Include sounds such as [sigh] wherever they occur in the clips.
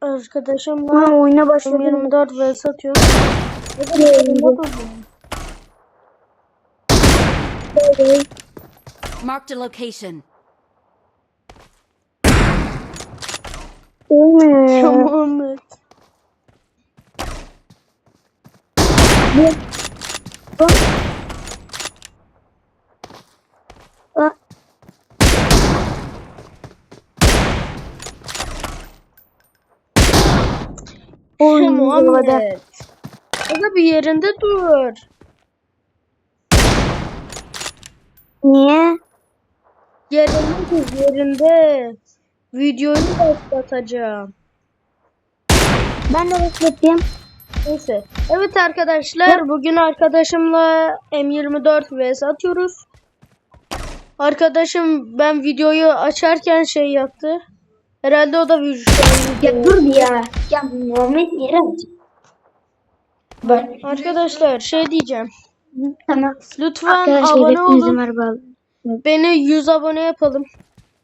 arkadaşımla Ha oyuna başladım. 24 ve satıyoruz. Marked a location. Ölme. Muhammed. Oy. Muhammed. Aga bir yerinde dur. Niye? Yerinde dur yerinde. Videoyu başlatacağım. Ben de bekleteyim. Neyse. Evet arkadaşlar bugün arkadaşımla M24 vs atıyoruz. Arkadaşım ben videoyu açarken şey yaptı. Herhalde o da bir Ya dur ya. Ya Muhammed yere aç. Bak. Arkadaşlar şey diyeceğim. Tamam. Lütfen Arkadaşlar abone olun. merhaba. Beni 100 abone yapalım.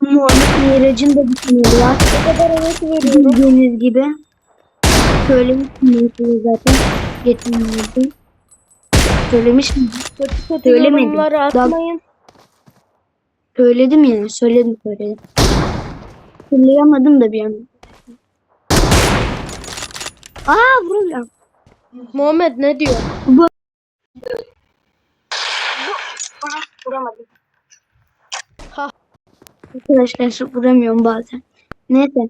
Muhammed Mirac'ın da bitmiyor ya. Ne kadar emek veriyorum. Bildiğiniz gibi. Söylemiştim size zaten. Geçenlerde. Söylemiş miydim? Kötü kötü Söylemedim. atmayın. Söyledim yani. Söyledim söyledim. Hatırlayamadım da bir an. Aa vuruyorum. Muhammed ne diyor? Bu. Vuramadım. Ha. Arkadaşlar vuramıyorum bazen. Neyse.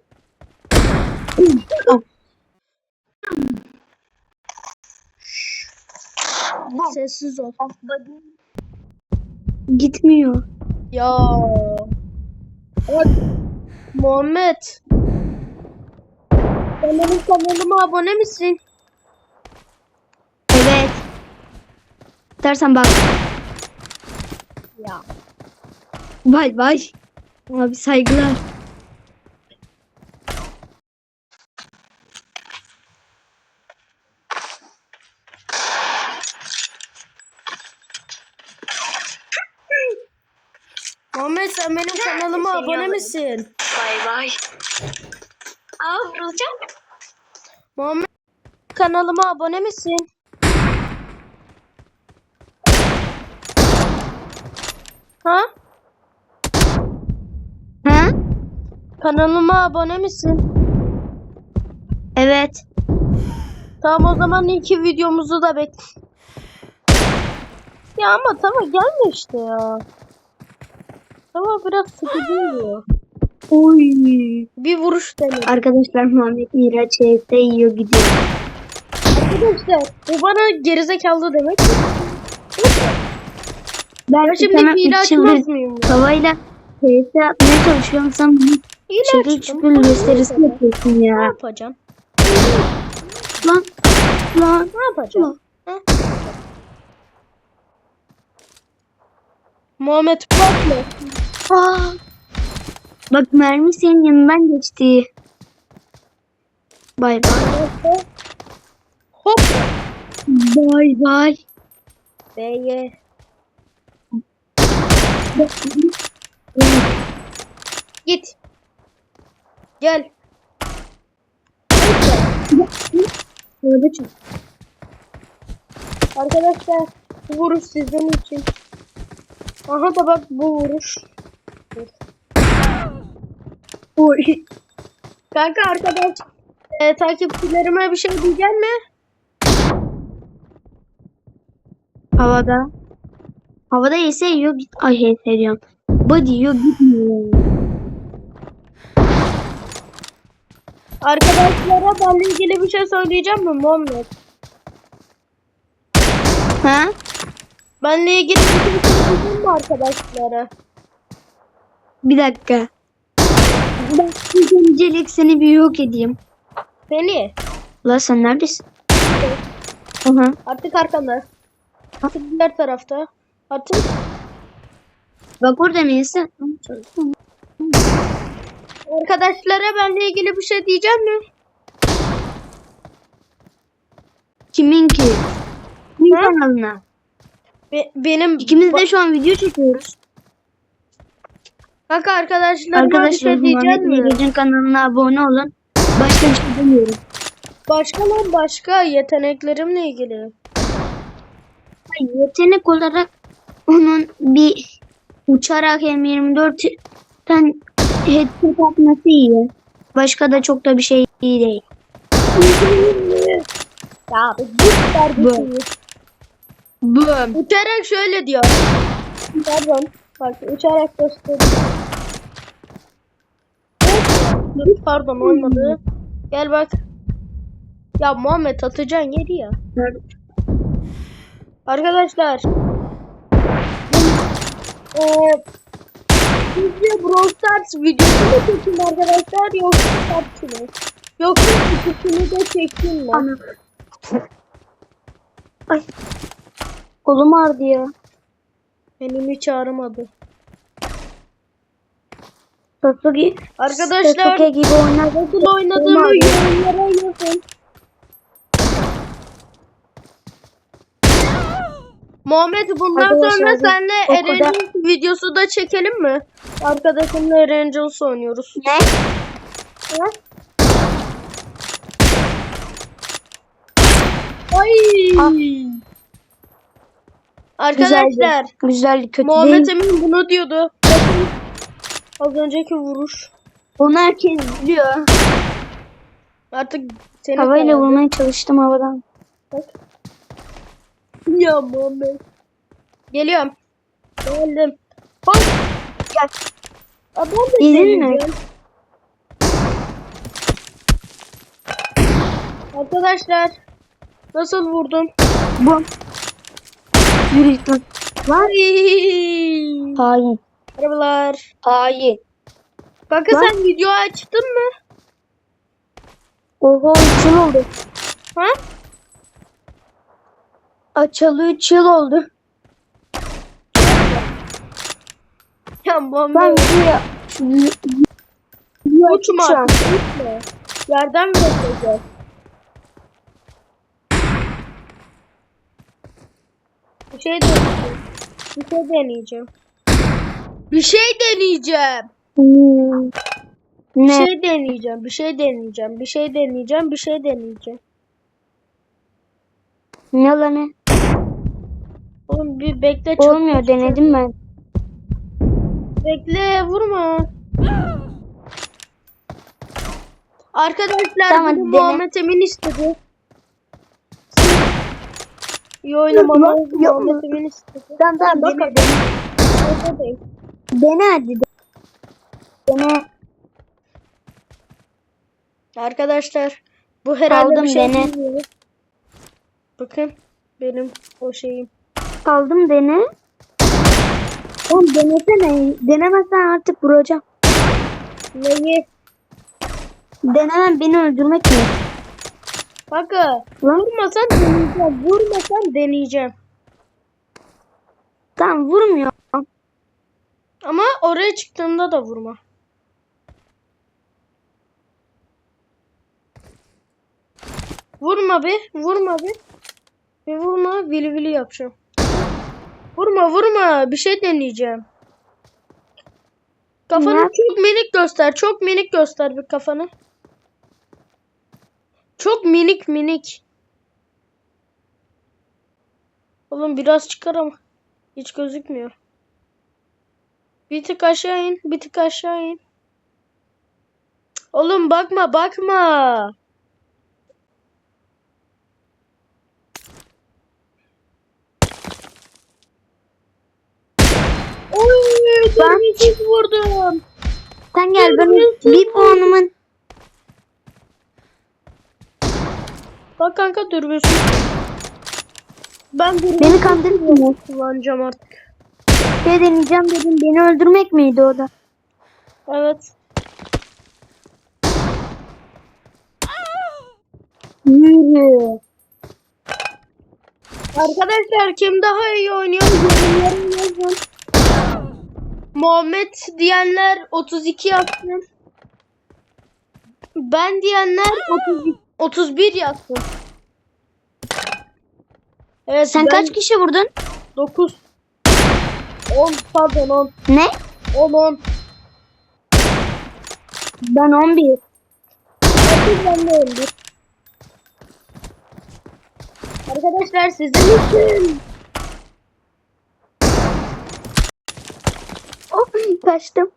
Sessiz ol. Gitmiyor. Ya. Muhammed. Sen benim kanalıma abone misin? Evet. Dersen bak. Ya. Bay bay. Abi saygılar. Muhammed sen benim kanalıma abone misin? Bay bay. Aa vurulacağım. Muhammed kanalıma abone misin? Ha? Ha? Kanalıma abone misin? Evet. Tamam o zaman iki videomuzu da bekle. Ya ama tamam gelme işte ya. Tamam biraz sıkıcı oluyor. Oy. Bir vuruş dene. Arkadaşlar Muhammed Miraç CS yiyor gidiyor. Arkadaşlar bu bana gerizekalı demek. Ben şimdi mıyım? ya? Havayla CS atmaya çalışıyorum. Sen açtım. küfür gösterisi Ne yapıyorsun ya. yapacağım? Lan. Lan. Ne yapacağım? Ha? Muhammed bakma. Aa. Bak mermi senin yanından geçti. Bay bay. Hop. Bay bay. B'ye. Git. Gel. Orada çok. Arkadaşlar bu vuruş sizin için. Aha da bak bu vuruş. Oy. [laughs] Kanka arkadaş e, takipçilerime bir şey diyecek mi? Havada. Havada ise yiyor git. Ay HS diyorum. Body yiyor gitmiyor. Arkadaşlara benimle ilgili bir şey söyleyeceğim mi Muhammed? Ha? Benle ilgili bir şey söyleyeceğim mi arkadaşlara? Bir dakika. Ben öncelik seni bir yok edeyim. Seni La sen neredesin? Aha. artık arkanda. Artık diğer tarafta. Artık Bak orada mıyız? arkadaşlara benle ilgili bir şey diyeceğim mi? Kimin ki? Kimin kanalına? Be- benim İkimiz de şu an video çekiyoruz. Bir Arkadaşlar şey diyeceğim Muhammed mi? Kanalına abone olun. Başka bir şey demiyorum. Başka lan başka yeteneklerimle ilgili. Yetenek olarak onun bir uçarak M24'ten headshot atması iyi. Başka da çok da bir şey iyi değil. Ya bir git kardeşim. Bum. Uçarak şöyle diyor. Pardon. Bak uçarak göster. Pardon olmadı. Gel bak. Ya Muhammed atacaksın yeri ya. Arkadaşlar. Eee Sizce Brawl Stars videosu mu çekeyim arkadaşlar yoksa PUBG mi? Yoksa ikisini de çekeyim mi? Ay. Kolum ağrıdı ya. Benim hiç ağrımadı. Sasuke, Arkadaşlar Sasuke gibi oynar. nasıl oynadığımı yorumlara yazın. Muhammed bundan Arkadaşlar, sonra seninle okulda- Erangel videosu da çekelim mi? Arkadaşımla Erangels oynuyoruz. Ne? Ha? Ay. Ah. Arkadaşlar Güzel, kötü Muhammed değil. Emin bunu diyordu. Bakın, Az önceki vuruş. Onu herkes biliyor. Artık seni Havayla kovalıyor. vurmaya çalıştım havadan. Ya Muhammed. Geliyorum. Geldim. Bak. Gel. Ben de Yedin mi? Arkadaşlar. Nasıl vurdum? Bu. Yürü git lan. Lan. Ay. Merhabalar. Hain. Kanka Lan. sen video açtın mı? Oho 3 yıl oldu. Ha? Açalı 3 yıl oldu. Ya Ben Muhammed. videoya... Video Uçma. Uçma. Yerden mi bakacağız? Bir şey deneyeceğim. Bir şey deneyeceğim. Bir şey deneyeceğim. Hmm. Bir Ne? şey deneyeceğim. Bir şey deneyeceğim. Bir şey deneyeceğim. Bir şey deneyeceğim. Ne lan ne? Oğlum bir bekle. çok Olmuyor kötü. denedim ben. Bekle vurma. Arkadaşlar Tamam, bunu. Muhammed Emin istedi. İyi yok. Muhammed Emin istedi. Tamam tamam dene. Dene hadi. Dene. Arkadaşlar bu herhalde Aldım, bir şey dene. Bakın benim o şeyim. Aldım dene. Oğlum denesene. Denemezsen artık vuracağım. Neyi? Denemem beni öldürmek mi? Lan vurmasan deneyeceğim. Vurmasan deneyeceğim. tamam vurmuyor. Ama oraya çıktığımda da vurma. Vurma be, vurma be. Bir vurma, vili vili yapacağım. Vurma, vurma. Bir şey deneyeceğim. Kafanı Ne? çok minik göster. Çok minik göster bir kafanı. Çok minik minik. Oğlum biraz çıkar ama. Hiç gözükmüyor. Bir tık aşağı in. Bir tık aşağı in. Oğlum bakma bakma. Oy, Ben- vurdum. Sen gel ben bir puanımın Bak kanka dürbünsün. Ben dürbün beni kandırmıyor. kullanacağım artık. Şey deneyeceğim dedim beni öldürmek miydi o da? Evet. Yürü. Arkadaşlar kim daha iyi oynuyor? Yorumlara yazın. Muhammed diyenler 32 yapsın. Ben diyenler 30, 31 yapsın. Evet Sen ben kaç kişi vurdun? 9 10 pardon 10 Ne? 10 10 Ben 11. öldür ben de öldür. Arkadaşlar sizin için. Oh, kaçtım.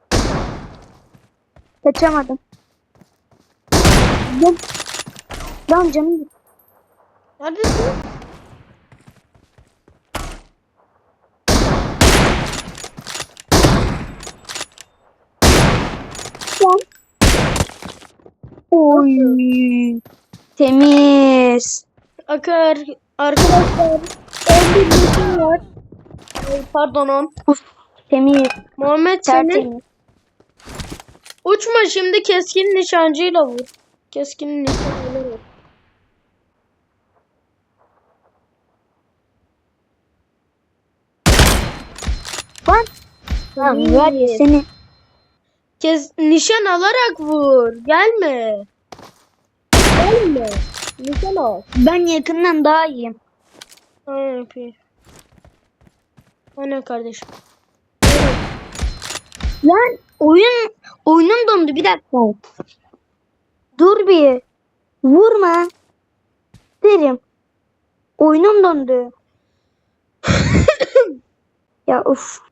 Kaçamadım. Lan, lan canım. Neredesin? Lan. Oy. Temiz. Akar, arkadaşlar 11 metin var. Ay, Pardon 10. Uf, temiz. Muhammed senin Tertemiz. uçma şimdi keskin nişancıyla vur. Keskin nişancıyla vur. Lan. Lan ya seni. Kes, nişan alarak vur. Gelme. Gelme. Nişan al. Ben yakından daha iyiyim. Ha yapayım. Aynen kardeşim. Lan oyun oyunum dondu bir dakika. Dur bir. Vurma. Derim. Oyunum dondu. [laughs] ya of.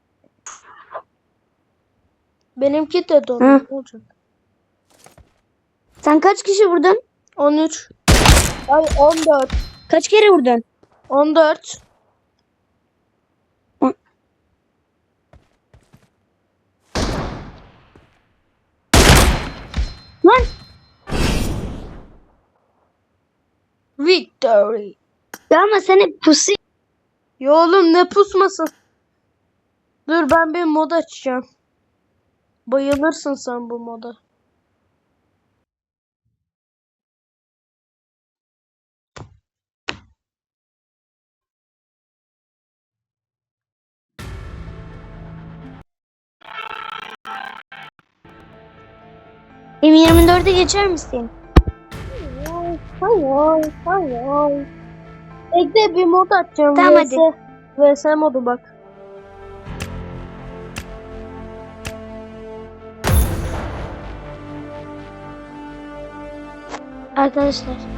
Benimki de dondu. Hı. Olacak? Sen kaç kişi vurdun? 13. Ay 14. Kaç kere vurdun? 14. Lan Victory. ya ama sen hep pusu. Ya oğlum ne pusmasın. Dur ben bir mod açacağım. Bayılırsın sen bu moda. M24'e geçer misin? Hayır, hayır. Ekle bir mod açacağım. Tamam, VS, VS modu bak. Arkadaşlar